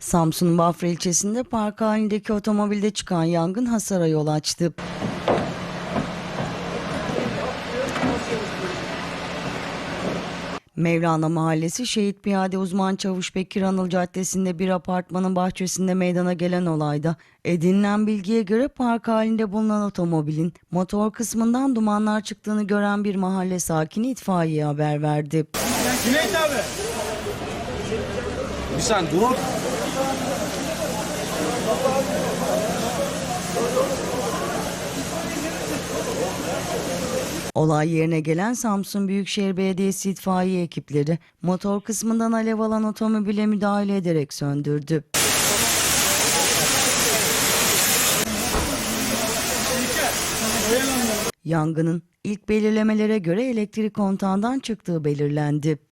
Samsun'un Bafra ilçesinde park halindeki otomobilde çıkan yangın hasara yol açtı. Mevlana Mahallesi Şehit Piyade Uzman Çavuş Bekir Anıl Caddesi'nde bir apartmanın bahçesinde meydana gelen olayda edinilen bilgiye göre park halinde bulunan otomobilin motor kısmından dumanlar çıktığını gören bir mahalle sakini itfaiyeye haber verdi. Cüneyt abi. Bir saniye dur. Olay yerine gelen Samsun Büyükşehir Belediyesi itfaiye ekipleri motor kısmından alev alan otomobile müdahale ederek söndürdü. Yangının ilk belirlemelere göre elektrik kontağından çıktığı belirlendi.